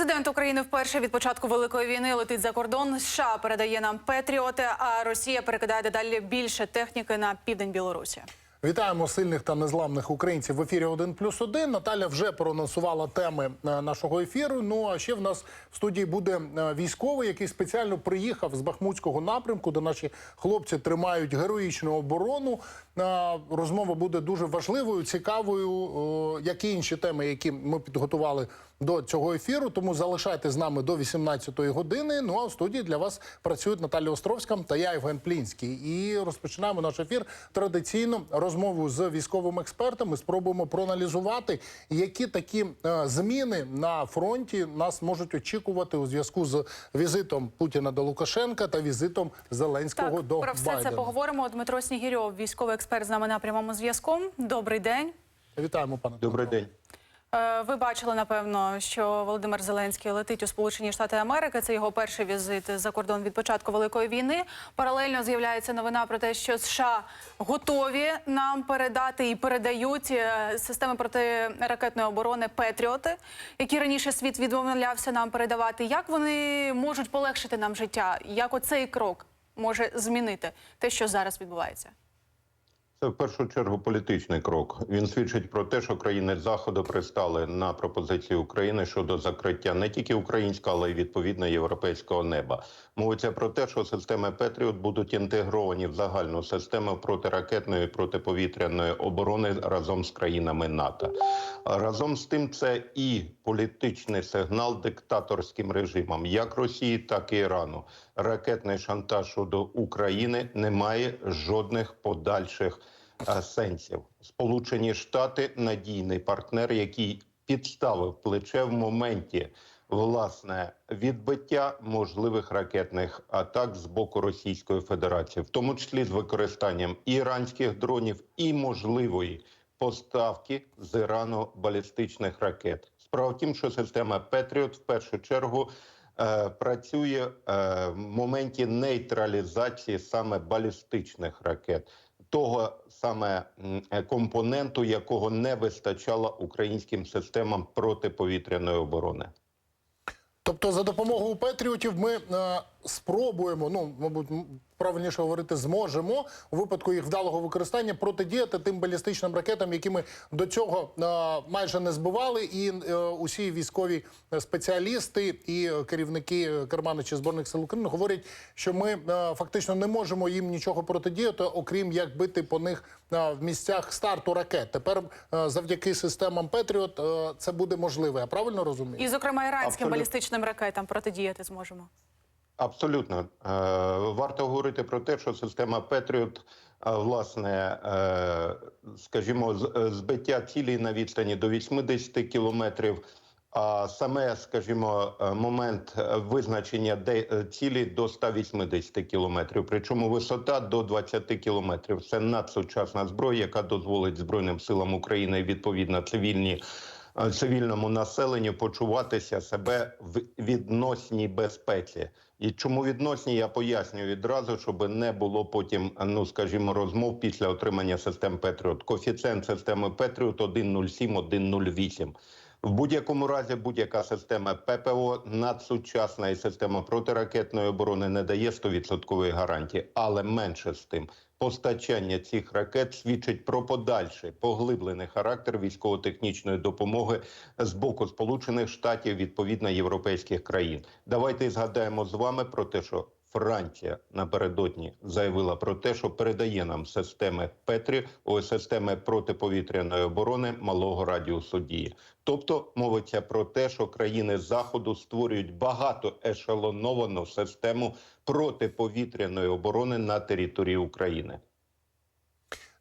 Президент України вперше від початку великої війни летить за кордон. США передає нам Петріоти, а Росія перекидає дедалі більше техніки на південь Білорусі. Вітаємо сильних та незламних українців в ефірі 1 плюс 1. Наталя вже проанонсувала теми е, нашого ефіру. Ну а ще в нас в студії буде е, військовий, який спеціально приїхав з Бахмутського напрямку, де наші хлопці тримають героїчну оборону. Е, Розмова буде дуже важливою, цікавою, як і інші теми, які ми підготували до цього ефіру. Тому залишайте з нами до 18-ї години. Ну а в студії для вас працюють Наталя Островська та я Євген Плінський. І розпочинаємо наш ефір традиційно розмову з військовим експертом. Ми спробуємо проаналізувати, які такі е, зміни на фронті нас можуть очікувати у зв'язку з візитом Путіна до Лукашенка та візитом Зеленського Так, до про все Байдена. це поговоримо. Дмитро Снігірьов, військовий експерт з нами на прямому зв'язком. Добрий день. Вітаємо, пане Добрий день. Е, Ви бачили напевно, що Володимир Зеленський летить у Сполучені Штати Америки. Це його перший візит за кордон від початку великої війни. Паралельно з'являється новина про те, що США готові нам передати і передають е, системи протиракетної оборони Петріоти, які раніше світ відмовлявся нам передавати. Як вони можуть полегшити нам життя? Як оцей крок може змінити те, що зараз відбувається? Це в першу чергу політичний крок. Він свідчить про те, що країни заходу пристали на пропозиції України щодо закриття не тільки українського, але й відповідно європейського неба. Мовиться про те, що системи Петріот будуть інтегровані в загальну систему протиракетної і протиповітряної оборони разом з країнами НАТО. Разом з тим, це і політичний сигнал диктаторським режимам, як Росії, так і Ірану. Ракетний шантаж щодо України не має жодних подальших сенсів. Сполучені Штати надійний партнер, який підставив плече в моменті власне відбиття можливих ракетних атак з боку Російської Федерації, в тому числі з використанням іранських дронів і можливої поставки з Ірану балістичних ракет. Справа в тім, що система Петріот в першу чергу е, працює е, в моменті нейтралізації саме балістичних ракет, того саме е, компоненту, якого не вистачало українським системам протиповітряної оборони. Тобто, за допомогою Петріотів ми е, спробуємо, ну мабуть, правильніше говорити, зможемо у випадку їх вдалого використання протидіяти тим балістичним ракетам, які ми до цього е, майже не збивали, і е, усі військові спеціалісти і керівники керманичі збройних сил України говорять, що ми е, фактично не можемо їм нічого протидіяти, окрім як бити по них е, в місцях старту ракет. Тепер е, завдяки системам Петріот е, це буде можливе. Я правильно розумію? І, зокрема, іранським Абсолютно. балістичним ракетам протидіяти зможемо. Абсолютно Е, варто говорити про те, що система Петріот, е, власне, е, скажімо, збиття цілей на відстані до 80 кілометрів. А саме, скажімо, момент визначення цілі до 180 кілометрів, причому висота до 20 кілометрів. Це надсучасна зброя, яка дозволить Збройним силам України відповідно цивільні цивільному населенню почуватися себе в відносній безпеці. І чому відносні, я поясню відразу, щоб не було потім, ну скажімо, розмов після отримання систем Петріот. Коефіцієнт системи Петріот 1,07, 1,08. В будь-якому разі будь-яка система ППО надсучасна і система протиракетної оборони не дає 100% гарантії, але менше з тим. Постачання цих ракет свідчить про подальший поглиблений характер військово-технічної допомоги з боку Сполучених Штатів відповідно європейських країн. Давайте згадаємо з вами про те, що Франція напередодні заявила про те, що передає нам системи Петрі, о системи протиповітряної оборони малого радіусу дії. Тобто мовиться про те, що країни заходу створюють багато ешелоновану систему протиповітряної оборони на території України.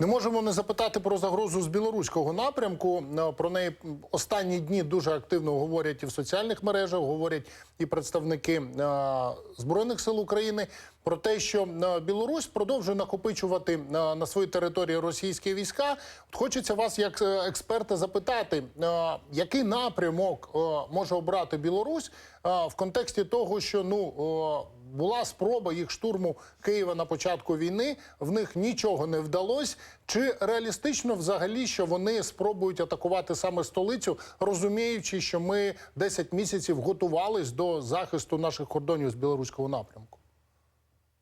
Не можемо не запитати про загрозу з білоруського напрямку. Е, Про неї останні дні дуже активно говорять і в соціальних мережах, говорять і представники е, збройних сил України. про те, що е, Білорусь продовжує накопичувати на своїй території російські війська. Хочеться вас, як експерта, запитати, який напрямок може обрати Білорусь в контексті того, що ну була спроба їх штурму Києва на початку війни. В них нічого не вдалося. Чи реалістично взагалі, що вони спробують атакувати саме столицю, розуміючи, що ми 10 місяців готувались до захисту наших кордонів з білоруського напрямку?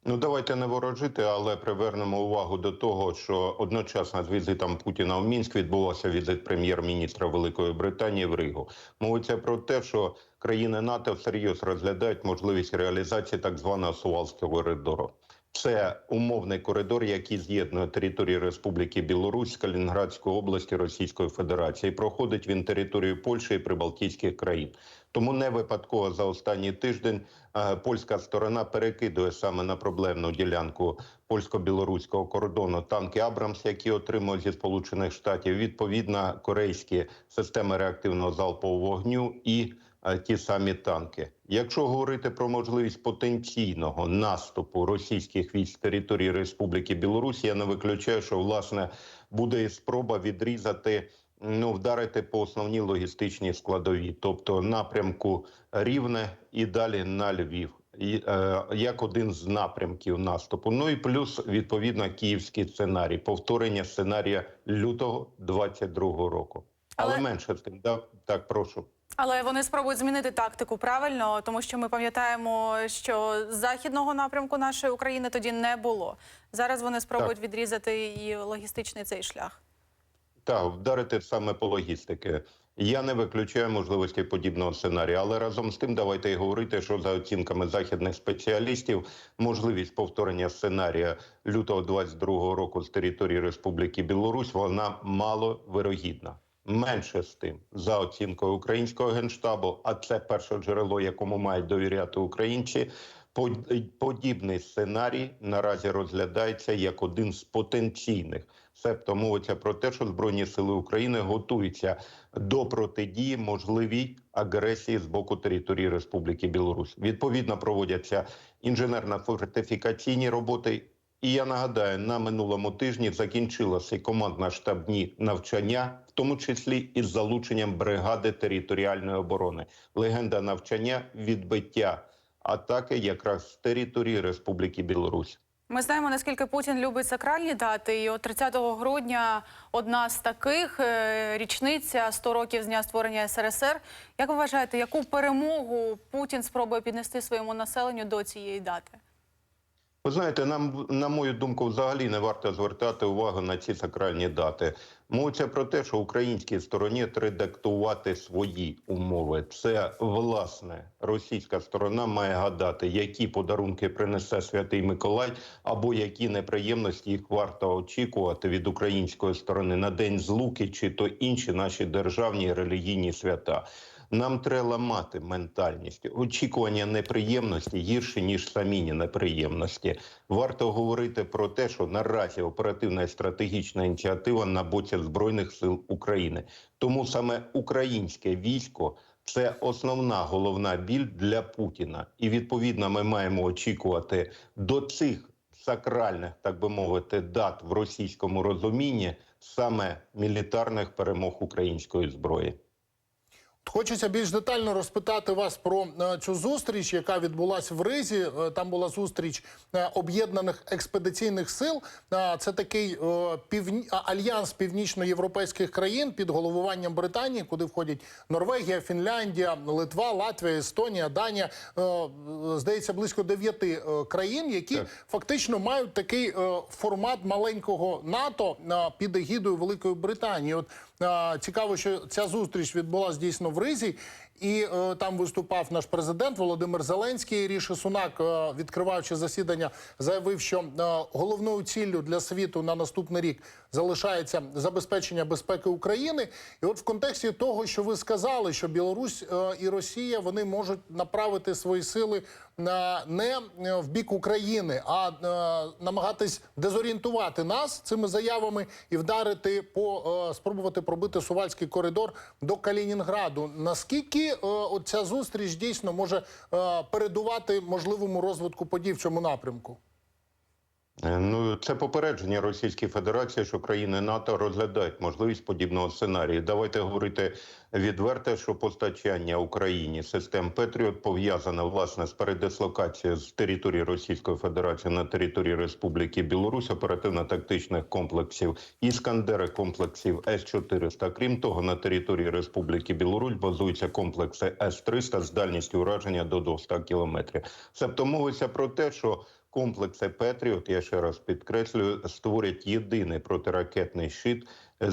Ну, давайте не ворожити, але привернемо увагу до того, що одночасно з візитом Путіна в Мінськ відбувався візит прем'єр-міністра Великої Британії в Ригу. Мовиться про те, що країни НАТО всерйоз розглядають можливість реалізації так званого Сувалського коридору. Це умовний коридор, який з'єднує територію Республіки Білорусь з Калінінградської області Російської Федерації. Проходить він територію Польщі і Прибалтійських країн. Тому не випадково за останній тиждень е, польська сторона перекидує саме на проблемну ділянку польсько-білоруського кордону танки Абрамс, які отримують зі сполучених штатів. Відповідно, корейські системи реактивного залпового вогню і е, ті самі танки. Якщо говорити про можливість потенційного наступу російських військ з території Республіки Білорусь, я не виключаю, що власне буде спроба відрізати. Ну, вдарити по основній логістичній складові, тобто напрямку Рівне і далі на Львів, е, як один з напрямків наступу. Ну і плюс відповідно київський сценарій, повторення сценарія лютого 22-го року. Але, Але- менше тим, да? так прошу. Але вони спробують змінити тактику правильно, тому що ми пам'ятаємо, що західного напрямку нашої України тоді не було. Зараз вони спробують відрізати і логістичний цей шлях. Так, вдарити саме по логістики. Я не виключаю можливості подібного сценарію, але разом з тим давайте і говорити, що за оцінками західних спеціалістів можливість повторення сценарія лютого 22-го року з території Республіки Білорусь вона мало вирогідна. Менше з тим, за оцінкою українського генштабу, а це перше джерело, якому мають довіряти українці. Под- Подібний сценарій наразі розглядається як один з потенційних. Себто мовиться про те, що збройні сили України готуються до протидії можливій агресії з боку території Республіки Білорусь. Відповідно, проводяться інженерно-фортифікаційні роботи. І я нагадаю, на минулому тижні закінчилося командно-штабні навчання, в тому числі із залученням бригади територіальної оборони. Легенда навчання відбиття атаки якраз з території Республіки Білорусь. Ми знаємо, наскільки Путін любить сакральні дати. І от 30 грудня одна з таких е, річниця 100 років з дня створення СРСР. Як ви вважаєте, яку перемогу Путін спробує піднести своєму населенню до цієї дати? Ви знаєте, нам, на мою думку, взагалі не варто звертати увагу на ці сакральні дати. Мовиться про те, що українській стороні треба диктувати свої умови. Це власне російська сторона має гадати, які подарунки принесе святий Миколай, або які неприємності їх варто очікувати від української сторони на день злуки, чи то інші наші державні релігійні свята. Нам треба ламати ментальність. Очікування неприємності гірше, ніж самі неприємності. Варто говорити про те, що наразі оперативна і стратегічна ініціатива на боці Збройних сил України. Тому саме українське військо це основна головна біль для Путіна. І відповідно ми маємо очікувати до цих сакральних, так би мовити, дат в російському розумінні саме мілітарних перемог української зброї. Хочеться більш детально розпитати вас про е, цю зустріч, яка відбулася в Ризі. Е, Там була зустріч е, об'єднаних експедиційних сил. Це такий півні... альянс північноєвропейських країн під головуванням Британії, куди входять Норвегія, Фінляндія, Литва, Латвія, Естонія, Данія. Здається, близько дев'яти країн, які Так. фактично мають такий формат маленького НАТО під егідою Великої Британії. От цікаво, що ця зустріч відбулася дійсно в Ризі. І е, там виступав наш президент Володимир Зеленський. Ріші Сунак, е, відкриваючи засідання, заявив, що е, головною ціллю для світу на наступний рік залишається забезпечення безпеки України. І от в контексті того, що ви сказали, що Білорусь е, і Росія вони можуть направити свої сили на не е, в бік України, а е, намагатись дезорієнтувати нас цими заявами і вдарити по спробувати пробити сувальський коридор до Калінінграду. Наскільки ця зустріч дійсно може передувати можливому розвитку подій в цьому напрямку? Е, Ну, це попередження Російської Федерації, що країни НАТО розглядають можливість подібного сценарію. Давайте говорити відверто, що постачання Україні систем Петріот пов'язане власне з передислокацією з території Російської Федерації на території Республіки Білорусь оперативно-тактичних комплексів Іскандери, комплексів С-400. Крім того, на території Республіки Білорусь базуються комплекси С-300 з дальністю ураження до 200 кілометрів. Тобто мовиться про те, що Комплекси Петріот, я ще раз підкреслюю, створять єдиний протиракетний щит, е,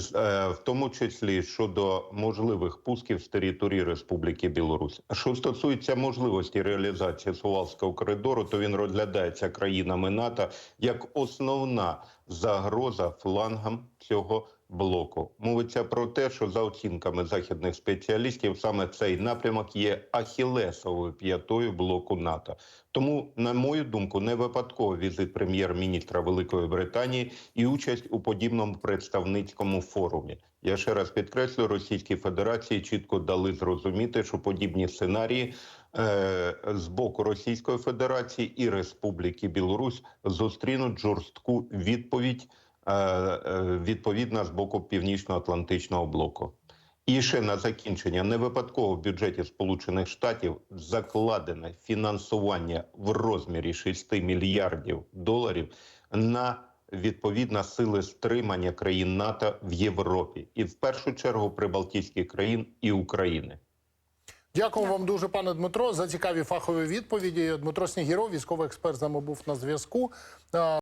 в тому числі щодо можливих пусків з території Республіки Білорусь. Що стосується можливості реалізації Сувалського коридору, то він розглядається країнами НАТО як основна загроза флангам цього блоку. Мовиться про те, що за оцінками західних спеціалістів саме цей напрямок є ахілесовою п'ятою блоку НАТО. Тому, на мою думку, не випадково візит прем'єр-міністра Великої Британії і участь у подібному представницькому форумі. Я ще раз підкреслю, Російській Федерації чітко дали зрозуміти, що подібні сценарії е, з боку Російської Федерації і Республіки Білорусь зустрінуть жорстку відповідь е, е, відповідна з боку Північно-Атлантичного блоку. І ще на закінчення не випадково в бюджеті Сполучених Штатів закладене фінансування в розмірі 6 мільярдів доларів на відповідно сили стримання країн НАТО в Європі, і в першу чергу прибалтійських країн і України. Дякую вам дуже, пане Дмитро, за цікаві фахові відповіді. Дмитро Снігіров, військовий експерт, з нами був на зв'язку. Е,